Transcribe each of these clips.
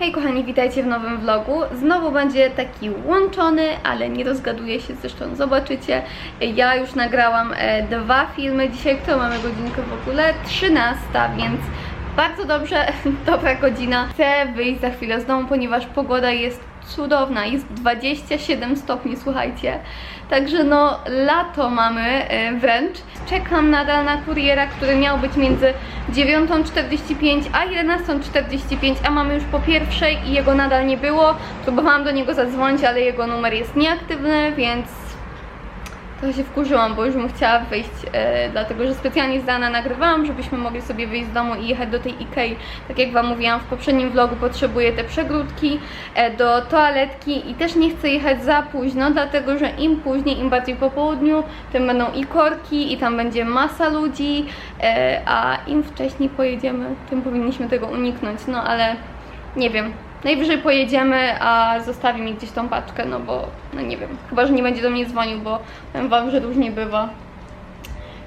Hej kochani, witajcie w nowym vlogu. Znowu będzie taki łączony, ale nie rozgaduję się, zresztą zobaczycie. Ja już nagrałam e, dwa filmy dzisiaj, które mamy godzinkę w ogóle, 13, więc bardzo dobrze, dobra godzina. Chcę wyjść za chwilę z domu, ponieważ pogoda jest cudowna, jest 27 stopni, słuchajcie. Także no, lato mamy e, wręcz. Czekam nadal na kuriera, który miał być między 9.45 a 11.45, a mamy już po pierwszej i jego nadal nie było. Próbowałam do niego zadzwonić, ale jego numer jest nieaktywny, więc trochę się wkurzyłam, bo już bym chciała wyjść, e, dlatego że specjalnie z rana nagrywałam, żebyśmy mogli sobie wyjść z domu i jechać do tej Ikei. Tak jak Wam mówiłam w poprzednim vlogu, potrzebuję te przegródki e, do toaletki i też nie chcę jechać za późno, dlatego że im później, im bardziej po południu, tym będą i korki i tam będzie masa ludzi, e, a im wcześniej pojedziemy, tym powinniśmy tego uniknąć, no ale nie wiem. Najwyżej pojedziemy, a zostawi mi gdzieś tą paczkę, no bo, no nie wiem, chyba, że nie będzie do mnie dzwonił, bo powiem wam, że różnie bywa.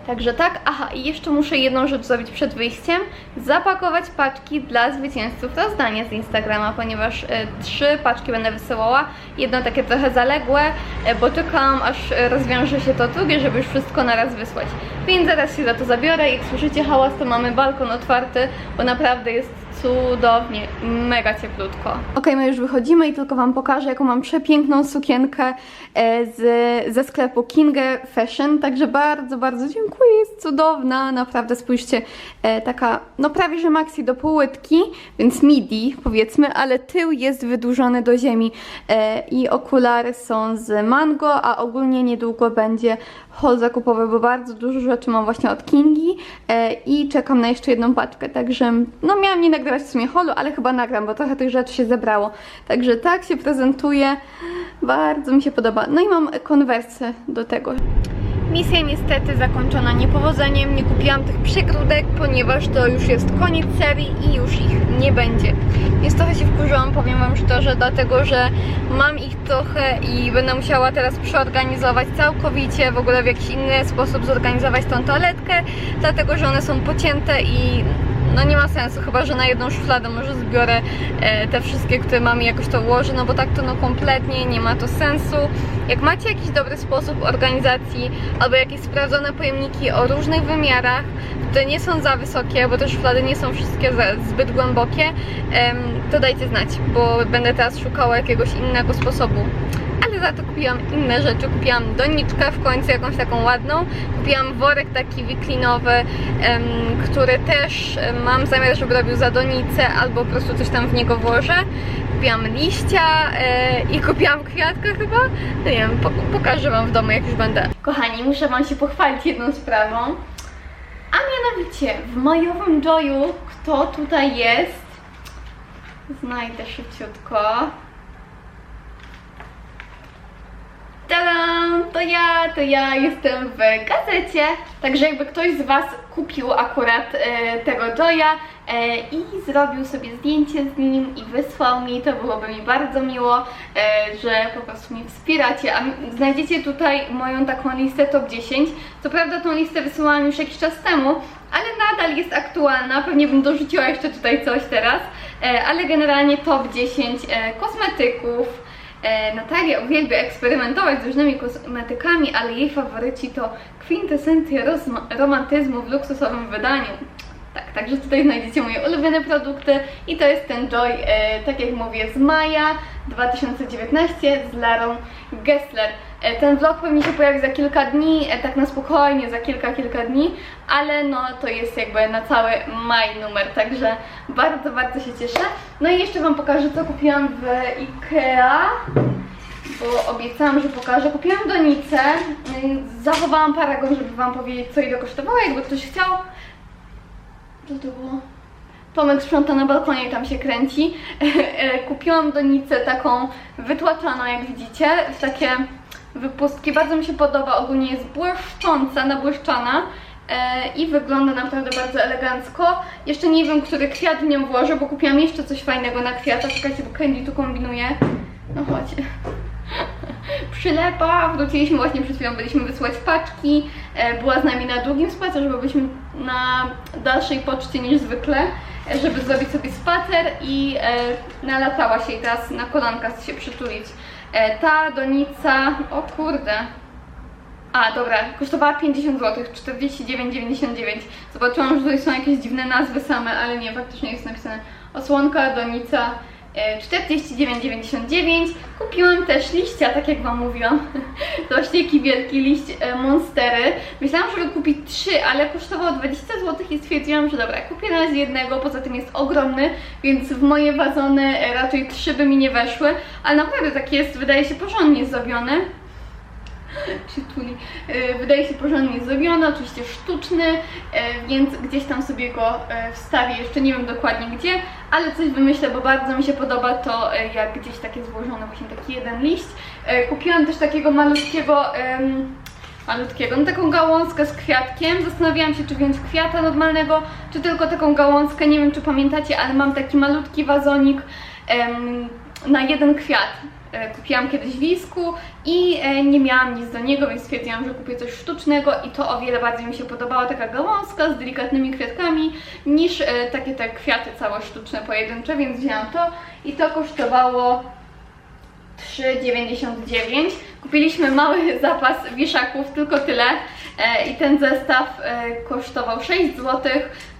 Także tak, aha, i jeszcze muszę jedną rzecz zrobić przed wyjściem. Zapakować paczki dla zwycięzców rozdania z Instagrama, ponieważ e, trzy paczki będę wysyłała. Jedno takie trochę zaległe, e, bo czekałam aż e, rozwiąże się to drugie, żeby już wszystko na raz wysłać. Więc zaraz się za to zabiorę. Jak słyszycie hałas, to mamy balkon otwarty, bo naprawdę jest cudownie, mega cieplutko. Ok, my już wychodzimy i tylko Wam pokażę, jaką mam przepiękną sukienkę e, z, ze sklepu Kinge Fashion, także bardzo, bardzo dziękuję, jest cudowna, naprawdę spójrzcie, e, taka, no prawie, że maxi do półłytki, więc midi powiedzmy, ale tył jest wydłużony do ziemi e, i okulary są z mango, a ogólnie niedługo będzie haul zakupowy, bo bardzo dużo rzeczy mam właśnie od Kingi i czekam na jeszcze jedną paczkę, także no miałam nie nagrywać w sumie holu, ale chyba nagram, bo trochę tych rzeczy się zebrało. Także tak się prezentuje, bardzo mi się podoba. No i mam konwersy do tego. Misja niestety zakończona niepowodzeniem. Nie kupiłam tych przegródek, ponieważ to już jest koniec serii i już ich nie będzie. Więc trochę się wkurzyłam, powiem Wam szczerze, dlatego że mam ich trochę i będę musiała teraz przeorganizować całkowicie, w ogóle w jakiś inny sposób zorganizować tą toaletkę, dlatego że one są pocięte i no nie ma sensu, chyba że na jedną szufladę może zbiorę e, te wszystkie, które mam i jakoś to ułożę, no bo tak to no kompletnie nie ma to sensu. Jak macie jakiś dobry sposób organizacji albo jakieś sprawdzone pojemniki o różnych wymiarach, które nie są za wysokie, bo te szuflady nie są wszystkie zbyt głębokie, to dajcie znać, bo będę teraz szukała jakiegoś innego sposobu za to kupiłam inne rzeczy. Kupiłam doniczkę w końcu, jakąś taką ładną. Kupiłam worek taki wiklinowy, który też mam zamiar, żeby robił za donicę, albo po prostu coś tam w niego włożę. Kupiłam liścia e, i kupiłam kwiatka chyba. No nie wiem, po, pokażę Wam w domu, jak już będę. Kochani, muszę Wam się pochwalić jedną sprawą. A mianowicie, w majowym Joyu, kto tutaj jest? Znajdę szybciutko. To ja, to ja jestem w gazecie. Także jakby ktoś z Was kupił akurat e, tego Joya e, i zrobił sobie zdjęcie z nim i wysłał mi, to byłoby mi bardzo miło, e, że po prostu mnie wspieracie. A znajdziecie tutaj moją taką listę top 10. Co prawda tą listę wysyłałam już jakiś czas temu, ale nadal jest aktualna. Pewnie bym dorzuciła jeszcze tutaj coś teraz, e, ale generalnie top 10 e, kosmetyków. E, Natalia uwielbia eksperymentować z różnymi kosmetykami, ale jej faworyci to kwintesencja romantyzmu w luksusowym wydaniu. Tak, także tutaj znajdziecie moje ulubione produkty i to jest ten Joy, e, tak jak mówię, z maja 2019 z Larą Gessler. E, ten vlog pewnie się pojawi za kilka dni, e, tak na spokojnie, za kilka, kilka dni, ale no to jest jakby na cały maj numer, także bardzo, bardzo się cieszę. No i jeszcze Wam pokażę, co kupiłam w Ikea bo obiecałam, że pokażę. Kupiłam donicę, ym, zachowałam paragon, żeby Wam powiedzieć, co ile kosztowało, jakby ktoś chciał. Co to było? Tomek sprząta na balkonie i tam się kręci. E, Kupiłam donicę taką wytłaczaną, jak widzicie, w takie wypustki. Bardzo mi się podoba, ogólnie jest błyszcząca, nabłyszczana. E, I wygląda naprawdę bardzo elegancko. Jeszcze nie wiem, który kwiat w nią włożę, bo kupiłam jeszcze coś fajnego na kwiata. Czekajcie, bo Candy tu kombinuje. No chodź. Przylepa, wróciliśmy właśnie przed chwilą, byliśmy wysłać paczki, e, była z nami na długim spacerze, bo byliśmy na dalszej poczcie niż zwykle e, żeby zrobić sobie spacer i nalatała się i teraz na kolanka się przytulić. E, ta donica, o kurde, a, dobra, kosztowała 50 zł, 49,99. Zobaczyłam, że tutaj są jakieś dziwne nazwy same, ale nie, faktycznie jest napisane osłonka, donica 49,99. Kupiłam też liścia, tak jak Wam mówiłam. To jaki wielki liść e, Monstery. Myślałam, żeby kupić trzy, ale kosztowało 20 zł i stwierdziłam, że dobra, kupię na razie jednego, poza tym jest ogromny, więc w moje wazony e, raczej trzy by mi nie weszły, ale naprawdę tak jest, wydaje się porządnie zrobiony przytuli. E, Wydaje się porządnie zrobiony, oczywiście sztuczny, e, więc gdzieś tam sobie go e, wstawię, jeszcze nie wiem dokładnie gdzie, ale coś wymyślę, bo bardzo mi się podoba to, jak gdzieś takie złożone, właśnie taki jeden liść. Kupiłam też takiego malutkiego, malutkiego, no taką gałązkę z kwiatkiem. Zastanawiałam się, czy wziąć kwiata normalnego, czy tylko taką gałązkę, nie wiem czy pamiętacie, ale mam taki malutki wazonik em, na jeden kwiat. E, Kupiłam kiedyś w i e, nie miałam nic do niego, więc stwierdziłam, że kupię coś sztucznego i to o wiele bardziej mi się podobała taka gałązka z delikatnymi kwiatkami niż e, takie te kwiaty całe sztuczne pojedyncze, więc wzięłam to i to kosztowało 3,99. Kupiliśmy mały zapas wieszaków, tylko tyle. E, I ten zestaw e, kosztował 6 zł,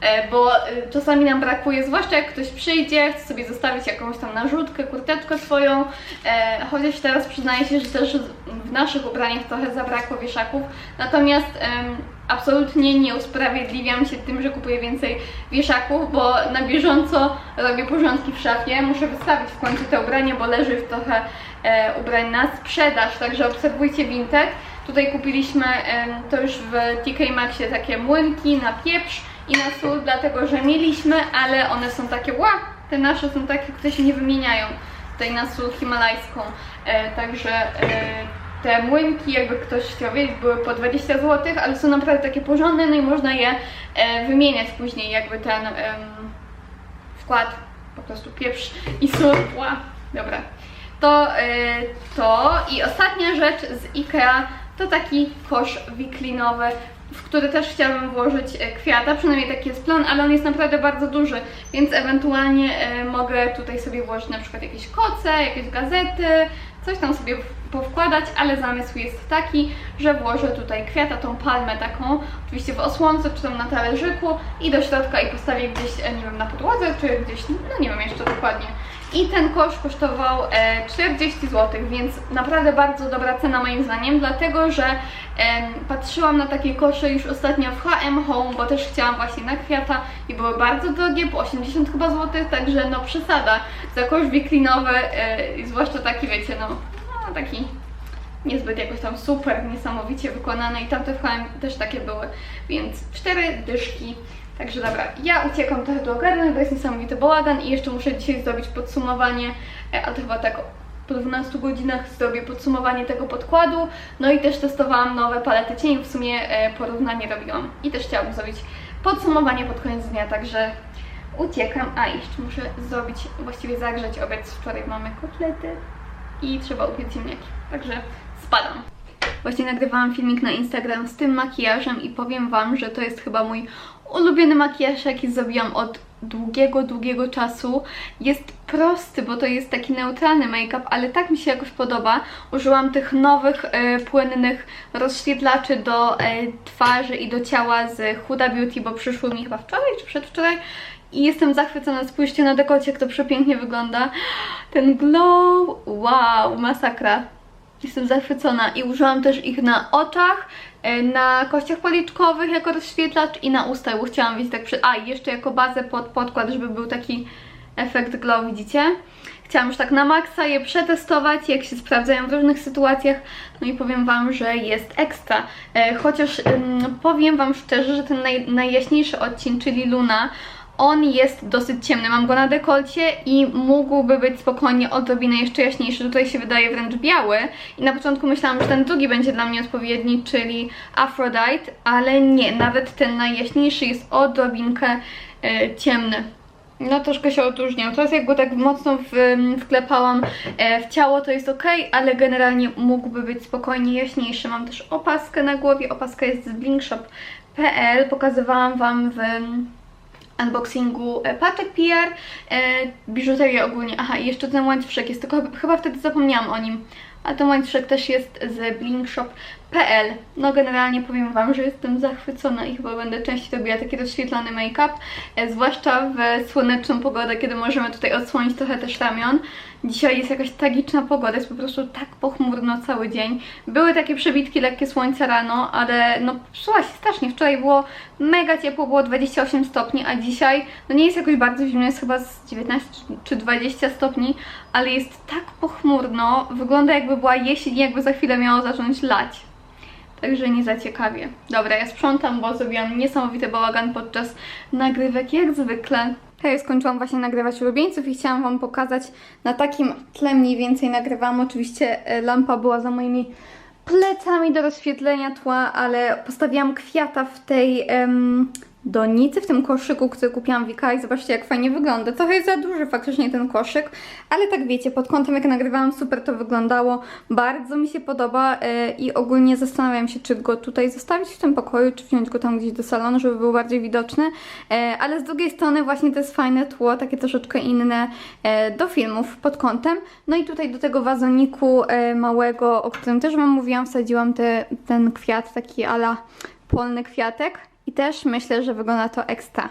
e, bo czasami nam brakuje, zwłaszcza jak ktoś przyjdzie, chce sobie zostawić jakąś tam narzutkę, kurteczkę swoją. Chociaż teraz przyznaję się, że też w naszych ubraniach trochę zabrakło wieszaków. Natomiast absolutnie nie usprawiedliwiam się tym, że kupuję więcej wieszaków, bo na bieżąco robię porządki w szafie. Muszę wystawić w końcu te ubrania, bo leży już trochę e, ubrań na sprzedaż, także obserwujcie Vinted. Tutaj kupiliśmy em, to już w TK Maxie takie młynki na pieprz i na sól, dlatego że mieliśmy, ale one są takie, ła, te nasze są takie, które się nie wymieniają. Tutaj na sól himalajską, e, także e, te młynki, jakby ktoś chciał wiedzieć, były po 20 zł, ale są naprawdę takie porządne, no i można je e, wymieniać później, jakby ten em, wkład, po prostu pieprz i sól. Ła, dobra. To, e, to i ostatnia rzecz z IKEA to taki kosz wiklinowy, w który też chciałabym włożyć e, kwiata, przynajmniej taki jest plan, ale on jest naprawdę bardzo duży, więc ewentualnie e, mogę tutaj sobie włożyć na przykład jakieś koce, jakieś gazety, coś tam sobie powkładać, ale zamysł jest taki, że włożę tutaj kwiata, tą palmę taką, oczywiście w osłonce czy tam na talerzyku i do środka i postawię gdzieś, nie wiem, na podłodze czy gdzieś, no nie wiem jeszcze dokładnie. I ten kosz kosztował e, 40 zł, więc naprawdę bardzo dobra cena moim zdaniem, dlatego że patrzyłam na takie kosze już ostatnio w H&M Home, bo też chciałam właśnie na kwiata i były bardzo drogie, po 80 chyba złotych, także no przesada za kosz wiklinowy, e, zwłaszcza taki wiecie, no, no taki niezbyt jakoś tam super, niesamowicie wykonane i tamte w H&M też takie były, więc cztery dyszki. Także dobra, ja uciekam trochę do ogarnąć, bo jest niesamowity bałagan i jeszcze muszę dzisiaj zrobić podsumowanie, e, a to chyba tak po 12 godzinach zrobię podsumowanie tego podkładu. No i też testowałam nowe palety cieni, w sumie e, porównanie robiłam. I też chciałabym zrobić podsumowanie pod koniec dnia, także uciekam. A jeszcze muszę zrobić, właściwie zagrzeć obiad. Wczoraj mamy kotlety i trzeba upiec ziemniaki, także spadam. Właśnie nagrywałam filmik na Instagram z tym makijażem i powiem Wam, że to jest chyba mój ulubiony makijaż, jaki zrobiłam od długiego, długiego czasu. Jest prosty, bo to jest taki neutralny make-up, ale tak mi się jakoś podoba. Użyłam tych nowych, e, płynnych rozświetlaczy do e, twarzy i do ciała z Huda Beauty, bo przyszły mi chyba wczoraj czy przedwczoraj. I jestem zachwycona, spójrzcie na dekocie, jak to przepięknie wygląda. Ten glow, wow, masakra. Jestem zachwycona i użyłam też ich na oczach, e, na kościach policzkowych jako rozświetlacz i na ustach, bo chciałam mieć tak przy... A, i jeszcze jako bazę pod podkład, żeby był taki efekt glow, widzicie? Chciałam już tak na maksa je przetestować, jak się sprawdzają w różnych sytuacjach, no i powiem Wam, że jest ekstra. E, chociaż powiem Wam szczerze, że ten naj, najjaśniejszy odcień, czyli Luna, on jest dosyć ciemny, mam go na dekolcie i mógłby być spokojnie odrobinę jeszcze jaśniejszy. Tutaj się wydaje wręcz biały i na początku myślałam, że ten drugi będzie dla mnie odpowiedni, czyli Aphrodite, ale nie, nawet ten najjaśniejszy jest odrobinkę e, ciemny. No troszkę się odróżniał. Teraz jak go tak mocno w, wklepałam e, w ciało, to jest ok, ale generalnie mógłby być spokojnie jaśniejszy. Mam też opaskę na głowie. Opaska jest z blinkshop.pl. Pokazywałam Wam w unboxingu e, paczek PR, e, biżuterię ogólnie, aha i jeszcze ten łańcuszek jest, tylko chyba wtedy zapomniałam o nim, a ten łańcuszek też jest z blinkshop.pl. No generalnie powiem Wam, że jestem zachwycona i chyba będę częściej robiła taki rozświetlony make-up, e, zwłaszcza w słoneczną pogodę, kiedy możemy tutaj odsłonić trochę też ramion. Dzisiaj jest jakaś tragiczna pogoda, jest po prostu tak pochmurno cały dzień. Były takie przebitki lekkie słońca rano, ale no psuła się strasznie. Wczoraj było mega ciepło, było 28 stopni, a dzisiaj no nie jest jakoś bardzo zimno, jest chyba z 19 czy 20 stopni, ale jest tak pochmurno, wygląda jakby była jesień, jakby za chwilę miało zacząć lać. Także nie za ciekawie. Dobra, ja sprzątam, bo zrobiłam niesamowity bałagan podczas nagrywek, jak zwykle. Hej, skończyłam właśnie nagrywać ulubieńców i chciałam Wam pokazać, na takim tle mniej więcej nagrywałam. Oczywiście e, lampa była za moimi plecami do rozświetlenia tła, ale postawiłam kwiata w tej em, donicy, w tym koszyku, który kupiłam w Ikei. Zobaczcie, jak fajnie wygląda. Trochę jest za duży faktycznie ten koszyk, ale tak wiecie, pod kątem jak nagrywałam, super to wyglądało. Bardzo mi się podoba e, i ogólnie zastanawiam się, czy go tutaj zostawić w tym pokoju, czy wziąć go tam gdzieś do salonu, żeby był bardziej widoczny. E, ale z drugiej strony właśnie to jest fajne tło, takie troszeczkę inne e, do filmów pod kątem. No i tutaj do tego wazoniku małego, o którym też Wam mówiłam, wsadziłam te, ten kwiat, taki ala polny kwiatek i też myślę, że wygląda to ekstra.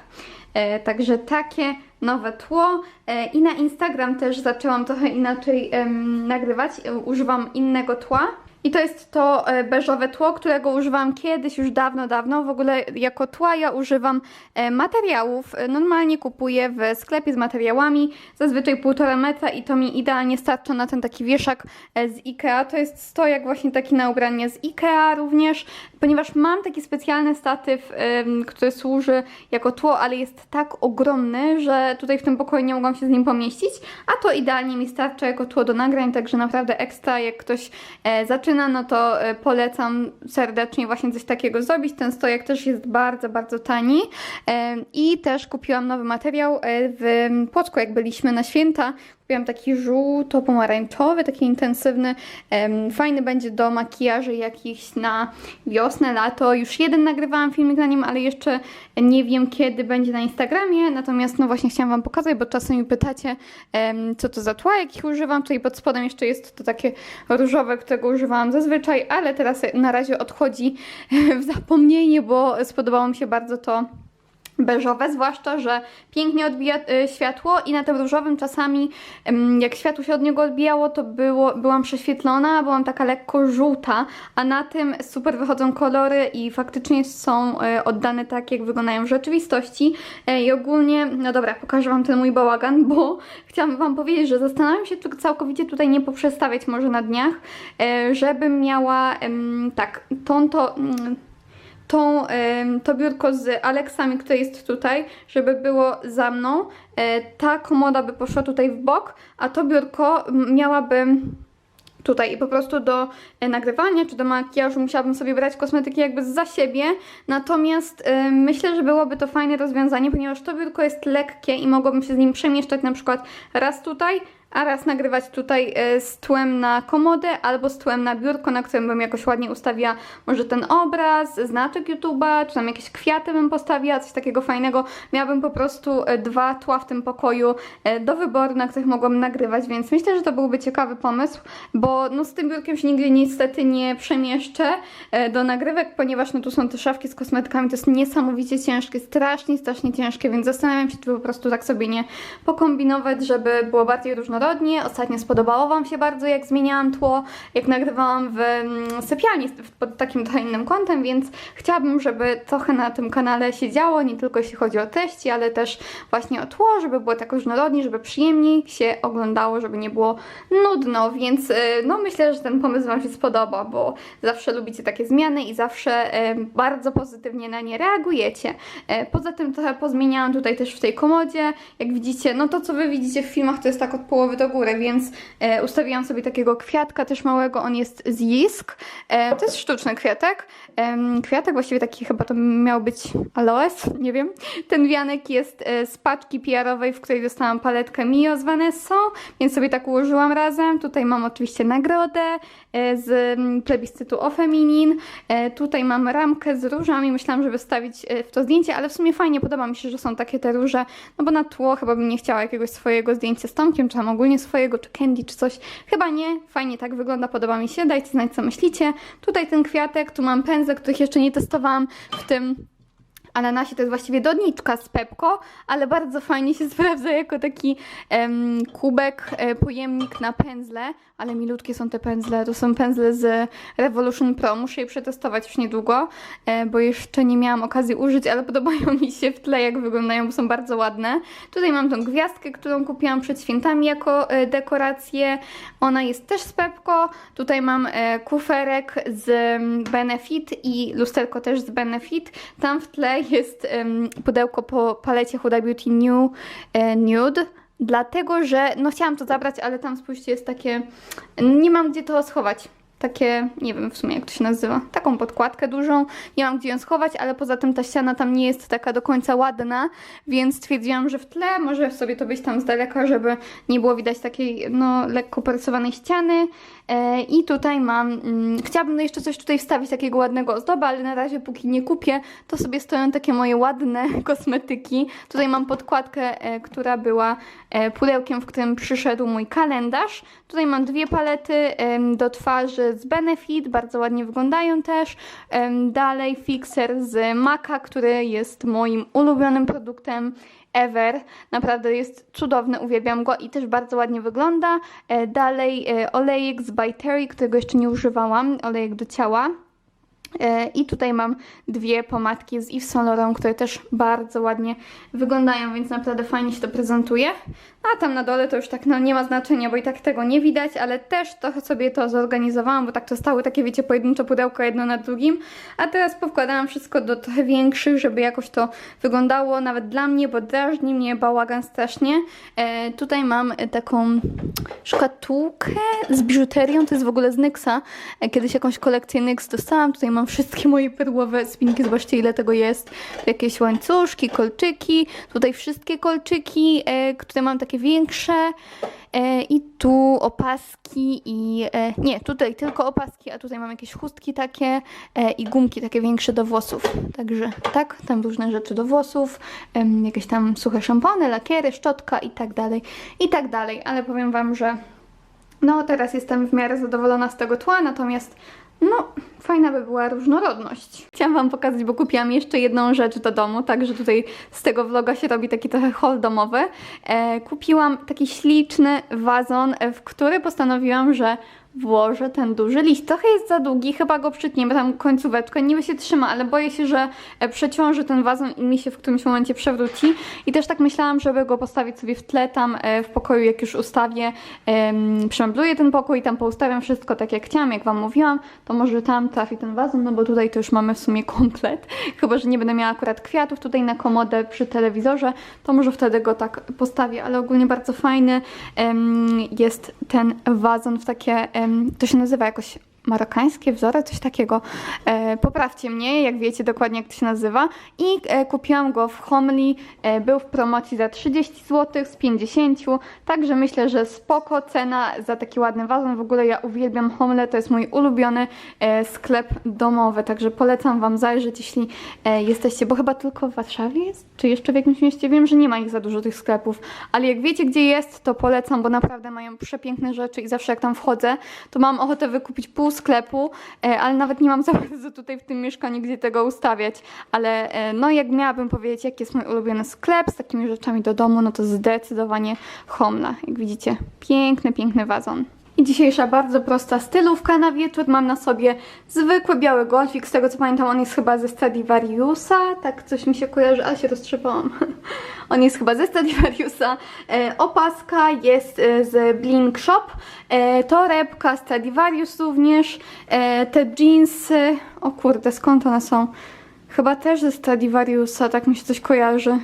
E, także takie nowe tło e, i na Instagram też zaczęłam trochę inaczej em, nagrywać. E, używam innego tła. I to jest to e, beżowe tło, którego używam kiedyś, już dawno, dawno. W ogóle jako tła ja używam e, materiałów. E, Normalnie kupuję w sklepie z materiałami, zazwyczaj półtora metra i to mi idealnie starcza na ten taki wieszak z Ikea. To jest stojak właśnie taki na ubranie z Ikea również, ponieważ mam taki specjalny statyw, który służy jako tło, ale jest tak ogromny, że tutaj w tym pokoju nie mogłam się z nim pomieścić, a to idealnie mi starcza jako tło do nagrań, także naprawdę ekstra, jak ktoś e, zaczyna, no to e, polecam serdecznie właśnie coś takiego zrobić. Ten stojak też jest bardzo, bardzo tani e, i też kupiłam nowy materiał e, w Płocku, jak byliśmy na święta. Kupiłam taki żółto-pomarańczowy, taki intensywny. Fajny będzie do makijaży jakichś na wiosnę, lato. Już jeden nagrywałam filmik na nim, ale jeszcze nie wiem kiedy będzie na Instagramie. Natomiast no właśnie chciałam Wam pokazać, bo czasem mi pytacie, co to za tła, jakich używam. Tutaj pod spodem jeszcze jest to takie różowe, którego używałam zazwyczaj, ale teraz na razie odchodzi w zapomnienie, bo spodobało mi się bardzo to beżowe, zwłaszcza, że pięknie odbija y, światło i na tym różowym czasami, jak światło się od niego odbijało, to było, byłam prześwietlona, byłam taka lekko żółta, a na tym super wychodzą kolory i faktycznie są y, oddane tak, jak wyglądają w rzeczywistości. Y, I ogólnie, no dobra, pokażę Wam ten mój bałagan, bo chciałam Wam powiedzieć, że zastanawiam się tu całkowicie tutaj nie poprzestawiać może na dniach, żebym miała, tak, tą to... tą, to biurko z Aleksami, które jest tutaj, żeby było za mną. E, ta komoda by poszła tutaj w bok, a to biurko m, miałaby tutaj i po prostu do e, nagrywania czy do makijażu musiałabym sobie brać kosmetyki jakby za siebie, natomiast e, myślę, że byłoby to fajne rozwiązanie, ponieważ to biurko jest lekkie i mogłabym się z nim przemieszczać na przykład raz tutaj, a raz nagrywać tutaj e, z tłem na komodę albo z tłem na biurko, na którym bym jakoś ładnie ustawiła może ten obraz, znaczek YouTube'a, czy tam jakieś kwiaty bym postawiła, coś takiego fajnego. Miałabym po prostu e, dwa tła w tym pokoju e, do wyboru, na których mogłam nagrywać, więc myślę, że to byłby ciekawy pomysł, bo no z tym biurkiem się nigdzie niestety nie przemieszczę do nagrywek, ponieważ no tu są te szafki z kosmetykami, to jest niesamowicie ciężkie, strasznie, strasznie ciężkie, więc zastanawiam się, czy po prostu tak sobie nie pokombinować, żeby było bardziej różnorodnie. Ostatnio spodobało Wam się bardzo, jak zmieniałam tło, jak nagrywałam w mm, sypialni pod takim trochę innym kątem, więc chciałabym, żeby trochę na tym kanale się działo, nie tylko jeśli chodzi o treści, ale też właśnie o tło, żeby było tak różnorodnie, żeby przyjemniej się oglądało, żeby nie było nudno, więc y, no myślę, że ten pomysł Wam się spodoba, bo zawsze lubicie takie zmiany i zawsze e, bardzo pozytywnie na nie reagujecie. E, Poza tym trochę pozmieniałam tutaj też w tej komodzie, jak widzicie, no to co Wy widzicie w filmach to jest tak od połowy leciały do góry, więc e, ustawiłam sobie takiego kwiatka też małego, on jest z Jisk. E, to jest sztuczny kwiatek. Em, kwiatek właściwie taki chyba to miał być aloes, nie wiem. Ten wianek jest e, z paczki PR-owej, w której dostałam paletkę Mio z Vanessą, więc sobie tak ułożyłam razem. Tutaj mam oczywiście nagrodę e, z plebiscytu o Feminin. E, tutaj mam ramkę z różami. Myślałam, żeby wstawić e, w to zdjęcie, ale w sumie fajnie podoba mi się, że są takie te róże, no bo na tło chyba bym nie chciała jakiegoś swojego zdjęcia z Tomkiem, czy tam ogólnie swojego, czy Candy, czy coś. Chyba nie. Fajnie tak wygląda, podoba mi się. Dajcie znać, co myślicie. Tutaj ten kwiatek, tu mam pędzle, których jeszcze nie testowałam w tym ananasie to jest właściwie doniczka z Pepko, ale bardzo fajnie się sprawdza jako taki em, kubek, e, pojemnik na pędzle, ale milutkie są te pędzle, to są pędzle z Revolution Pro, muszę je przetestować już niedługo, e, bo jeszcze nie miałam okazji użyć, ale podobają mi się w tle jak wyglądają, bo są bardzo ładne. Tutaj mam tą gwiazdkę, którą kupiłam przed świętami jako e, dekorację, ona jest też z Pepko, tutaj mam e, kuferek z mm, Benefit i lusterko też z Benefit, tam w tle jest em, pudełko po palecie Huda Beauty New e, Nude, dlatego że no chciałam to zabrać, ale tam spójrzcie jest takie, nie mam gdzie to schować. Takie, nie wiem w sumie jak to się nazywa, taką podkładkę dużą, nie mam gdzie ją schować, ale poza tym ta ściana tam nie jest taka do końca ładna, więc stwierdziłam, że w tle może sobie to być tam z daleka, żeby nie było widać takiej no lekko porysowanej ściany. E, I tutaj mam, mm, chciałabym no jeszcze coś tutaj wstawić takiego ładnego ozdoba, ale na razie póki nie kupię, to sobie stoją takie moje ładne kosmetyki. Tutaj mam podkładkę, e, która była e, pudełkiem, w którym przyszedł mój kalendarz. Tutaj mam dwie palety em, do twarzy z Benefit, bardzo ładnie wyglądają też. Dalej fixer z Maca, który jest moim ulubionym produktem ever. Naprawdę jest cudowny, uwielbiam go i też bardzo ładnie wygląda. E, Dalej e, olejek z By Terry, którego jeszcze nie używałam, olejek do ciała. E, I tutaj mam dwie pomadki z Yves Saint Laurent, które też bardzo ładnie wyglądają, więc naprawdę fajnie się to prezentuje. A tam na dole to już tak no, nie ma znaczenia, bo i tak tego nie widać, ale też trochę sobie to zorganizowałam, bo tak to stały takie, wiecie, pojedyncze pudełko jedno na drugim. A teraz powkładałam wszystko do trochę większych, żeby jakoś to wyglądało nawet dla mnie, bo drażni mnie bałagan strasznie. E, tutaj mam taką szkatułkę z biżuterią, to jest w ogóle z Nyxa. E, kiedyś jakąś kolekcję Nyx dostałam, tutaj mam wszystkie moje perłowe spinki, zobaczcie ile tego jest. Jakieś łańcuszki, kolczyki, tutaj wszystkie kolczyki, e, które mam takie większe e, i tu opaski i e, nie, tutaj tylko opaski, a tutaj mam jakieś chustki takie e, i gumki takie większe do włosów. Także tak, tam różne rzeczy do włosów, em, jakieś tam suche szampony, lakiery, szczotka i tak dalej, i tak dalej, ale powiem Wam, że no, teraz jestem w miarę zadowolona z tego tła, natomiast no, fajna by była różnorodność. Chciałam Wam pokazać, bo kupiłam jeszcze jedną rzecz do domu, także tutaj z tego vloga się robi taki trochę haul domowy. E, kupiłam taki śliczny wazon, w który postanowiłam, że włożę ten duży liść. Trochę jest za długi, chyba go przytniemy tam końcóweczkę, niby się trzyma, ale boję się, że e, przeciąży ten wazon i mi się w którymś momencie przewróci. I też tak myślałam, żeby go postawić sobie w tle tam e, w pokoju, jak już ustawię, em, przemebluję ten pokój, tam poustawiam wszystko tak jak chciałam, jak Wam mówiłam, to może tam trafi ten wazon, no bo tutaj to już mamy w sumie komplet. Chyba, że nie będę miała akurat kwiatów tutaj na komodę przy telewizorze, to może wtedy go tak postawię, ale ogólnie bardzo fajny jest ten wazon w takie, to się nazywa jakoś marokańskie wzory, coś takiego. E, poprawcie mnie, jak wiecie dokładnie jak to się nazywa. I e, kupiłam go w Homely, e, był w promocji za 30 zł z 50, także myślę, że spoko cena za taki ładny wazon. W ogóle ja uwielbiam Homle, to jest mój ulubiony e, sklep domowy, także polecam Wam zajrzeć, jeśli e, jesteście, bo chyba tylko w Warszawie jest, czy jeszcze w jakimś mieście, wiem, że nie ma ich za dużo tych sklepów, ale jak wiecie gdzie jest, to polecam, bo naprawdę mają przepiękne rzeczy i zawsze jak tam wchodzę, to mam ochotę wykupić pół sklepu, e, ale nawet nie mam za bardzo tutaj w tym mieszkaniu gdzie tego ustawiać, ale e, no jak miałabym powiedzieć, jaki jest mój ulubiony sklep z takimi rzeczami do domu, no to zdecydowanie Homla, jak widzicie, piękny, piękny wazon. Dzisiejsza bardzo prosta stylówka na wieczór. Mam na sobie zwykły biały golfik. Z tego co pamiętam, on jest chyba ze Stradivariusa. Tak coś mi się kojarzy, ale się roztrzepałam. on jest chyba ze Stradivariusa. E, opaska jest e, z Blink Shop. E, torebka Stradivarius również. E, te jeansy... O kurde, skąd one są? Chyba też ze Stradivariusa, tak mi się coś kojarzy.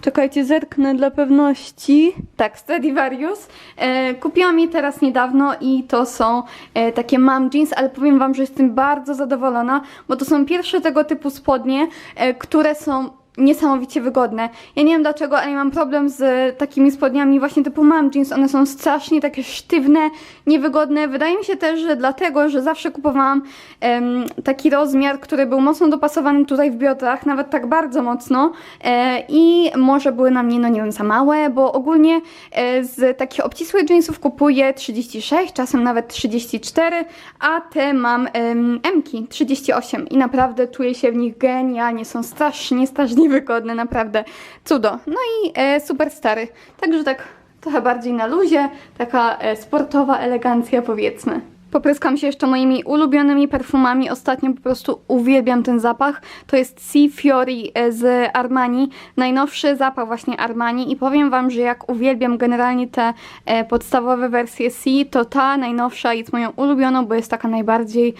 Czekajcie, zerknę dla pewności. Tak, Stradivarius. E, kupiłam je teraz niedawno i to są e, takie mom jeans, ale powiem wam, że jestem bardzo zadowolona, bo to są pierwsze tego typu spodnie, e, które są niesamowicie wygodne. Ja nie wiem dlaczego, ale mam problem z takimi spodniami właśnie typu mom jeans. One są strasznie takie sztywne, niewygodne. Wydaje mi się też, że dlatego, że zawsze kupowałam em, taki rozmiar, który był mocno dopasowany tutaj w biodrach, nawet tak bardzo mocno e, i może były na mnie, no nie wiem, za małe, bo ogólnie e, z takich obcisłych jeansów kupuję 36, czasem nawet 34, a te mam em, M-ki 38 i naprawdę czuję się w nich genialnie, są strasznie, strasznie wygodne, naprawdę cudo. No i e, super stary, także tak trochę bardziej na luzie, taka e, sportowa elegancja powiedzmy. Popryskam się jeszcze moimi ulubionymi perfumami. Ostatnio po prostu uwielbiam ten zapach. To jest Sea Fiori e, z Armani. Najnowszy zapach właśnie Armani i powiem Wam, że jak uwielbiam generalnie te e, podstawowe wersje Sea, to ta najnowsza jest moją ulubioną, bo jest taka najbardziej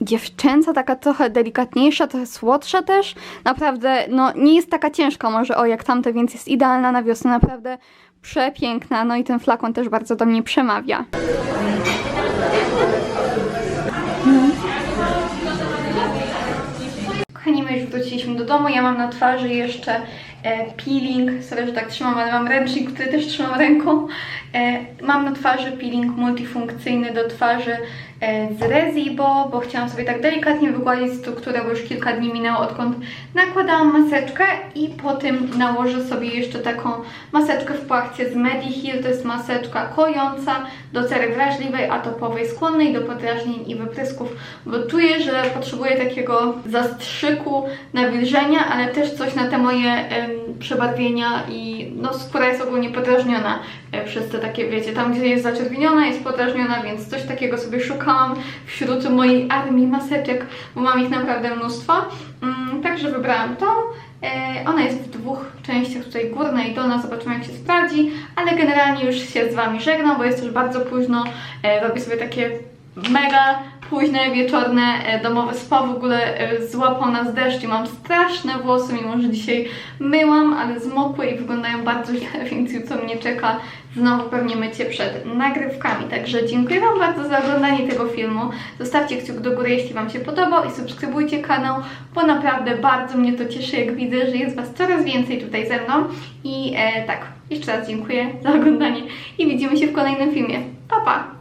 dziewczęca, taka trochę delikatniejsza, trochę słodsza też. Naprawdę, no nie jest taka ciężka może o jak tamte, więc jest idealna na wiosnę. Naprawdę przepiękna. No i ten flakon też bardzo do mnie przemawia. Kochani, my już wróciliśmy do domu. Ja mam na twarzy jeszcze e, peeling. Sorry, że tak trzymam, ale mam ręcznik, który też trzymam ręką. E, mam na twarzy peeling multifunkcyjny do twarzy z Rezibo, bo chciałam sobie tak delikatnie wygładzić strukturę, bo już kilka dni minęło odkąd nakładałam maseczkę i po tym nałożę sobie jeszcze taką maseczkę w płachcie z Mediheal. To jest maseczka kojąca do cery wrażliwej, atopowej, skłonnej do podrażnień i wyprysków, bo czuję, że potrzebuję takiego zastrzyku, nawilżenia, ale też coś na te moje em, przebarwienia i no, skóra jest ogólnie podrażniona przez te takie, wiecie, tam gdzie jest zaczerwieniona, jest podrażniona, więc coś takiego sobie szukałam wśród mojej armii maseczek, bo mam ich naprawdę mnóstwo. Mm, także wybrałam tą. E, Ona jest w dwóch częściach, tutaj górna i dolna, zobaczymy jak się sprawdzi, ale generalnie już się z Wami żegnam, bo jest już bardzo późno, E, robię sobie takie mega późne, wieczorne, e, domowe spa, w ogóle e, złapał nas deszcz i mam straszne włosy, mimo że dzisiaj myłam, ale zmokłe i wyglądają bardzo źle, więc jutro mnie czeka znowu pewnie mycie przed nagrywkami. Także dziękuję Wam bardzo za oglądanie tego filmu. Zostawcie kciuk do góry, jeśli Wam się podobał i subskrybujcie kanał, bo naprawdę bardzo mnie to cieszy, jak widzę, że jest Was coraz więcej tutaj ze mną. I e, tak, jeszcze raz dziękuję za oglądanie i widzimy się w kolejnym filmie. Pa, pa!